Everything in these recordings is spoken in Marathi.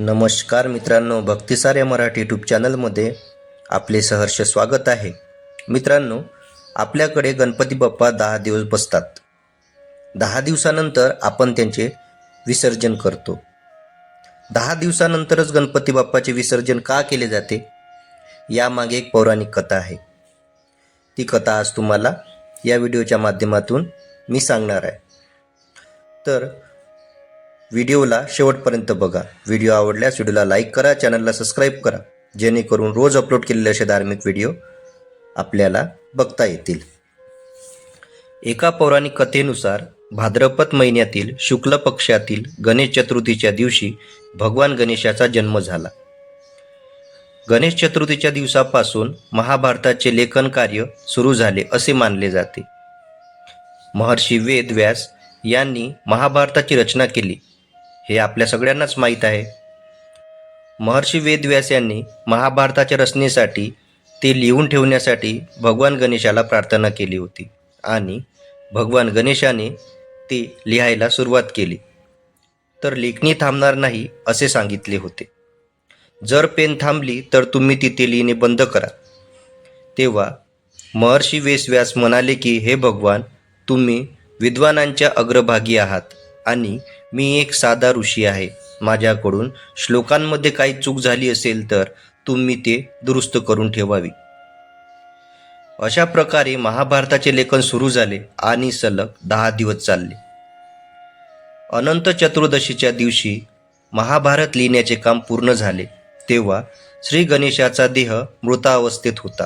नमस्कार मित्रांनो भक्तिसार या मराठी यूट्यूब चॅनलमध्ये आपले सहर्ष स्वागत आहे. मित्रांनो आपल्याकडे गणपती बाप्पा दहा दिवस बसतात. दहा दिवसानंतर आपण त्यांचे विसर्जन करतो. दहा दिवसानंतरच गणपती बाप्पाचे विसर्जन का केले जाते? यामागे एक पौराणिक कथा आहे. ती कथा आज तुम्हाला या व्हिडिओच्या माध्यमातून मी सांगणार आहे. तर व्हिडिओला शेवटपर्यंत बघा. व्हिडिओ आवडल्यास व्हिडिओला लाईक करा चॅनलला सबस्क्राईब करा. जेणेकरून रोज अपलोड केलेले असे धार्मिक व्हिडिओ आपल्याला बघता येतील. एका पौराणिक कथेनुसार भाद्रपद महिन्यातील शुक्ल पक्षातील गणेश चतुर्थीच्या दिवशी भगवान गणेशाचा जन्म झाला. गणेश चतुर्थीच्या दिवसापासून महाभारताचे लेखन कार्य सुरू झाले असे मानले जाते. महर्षी वेद व्यास यांनी महाभारताची रचना केली. हे आपल्या सगळ्यांनाच माहीत आहे. महर्षी वेदव्यास यांनी महाभारताच्या रचनेसाठी ते लिहून ठेवण्यासाठी भगवान गणेशाला प्रार्थना केली होती आणि भगवान गणेशाने ते लिहायला सुरुवात केली. तर लेखणी थांबणार नाही असे सांगितले होते. जर पेन थांबली तर तुम्ही तिथे लिहिणे बंद करा. तेव्हा महर्षी वेसव्यास म्हणाले की हे भगवान तुम्ही विद्वानांच्या अग्रभागी आहात आणि मी एक साधा ऋषी आहे. माझ्याकडून श्लोकांमध्ये काही चूक झाली असेल तर तुम्ही ते दुरुस्त करून ठेवावी. अशा प्रकारे महाभारताचे लेखन सुरू झाले आणि सलग दहा दिवस चालले. अनंत चतुर्दशीच्या दिवशी महाभारत लिहिण्याचे काम पूर्ण झाले तेव्हा श्री गणेशाचा देह मृतावस्थेत होता.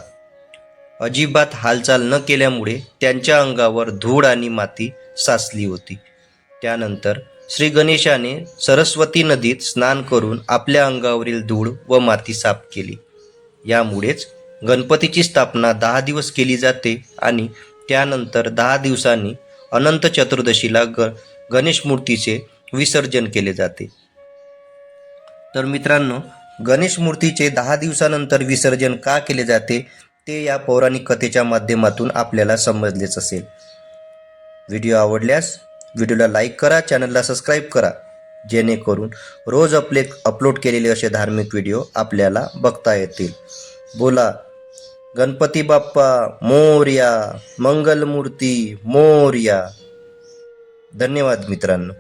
अजिबात हालचाल न केल्यामुळे त्यांच्या अंगावर धूळ आणि माती साचली होती. त्यानंतर श्री गणेशाने सरस्वती नदीत स्नान करून आपल्या अंगावरील धूळ व माती साफ केली. यामुळेच गणपतीची स्थापना दहा दिवस केली जाते आणि त्यानंतर दहा दिवसांनी अनंत चतुर्दशीला ग गणेश मूर्तीचे विसर्जन केले जाते. तर मित्रांनो गणेश मूर्तीचे दहा दिवसानंतर विसर्जन का केले जाते ते या पौराणिक कथेच्या माध्यमातून आपल्याला समजलेच असेल. व्हिडिओ आवडल्यास व्हिडिओला लाईक करा चॅनलला सबस्क्राईब करा. जेणेकरून रोज आपले अपलोड केलेले असे धार्मिक व्हिडिओ आपल्याला बघता येतील. बोला गणपती बाप्पा मोर्या मंगलमूर्ती मोर्या. धन्यवाद मित्रांनो.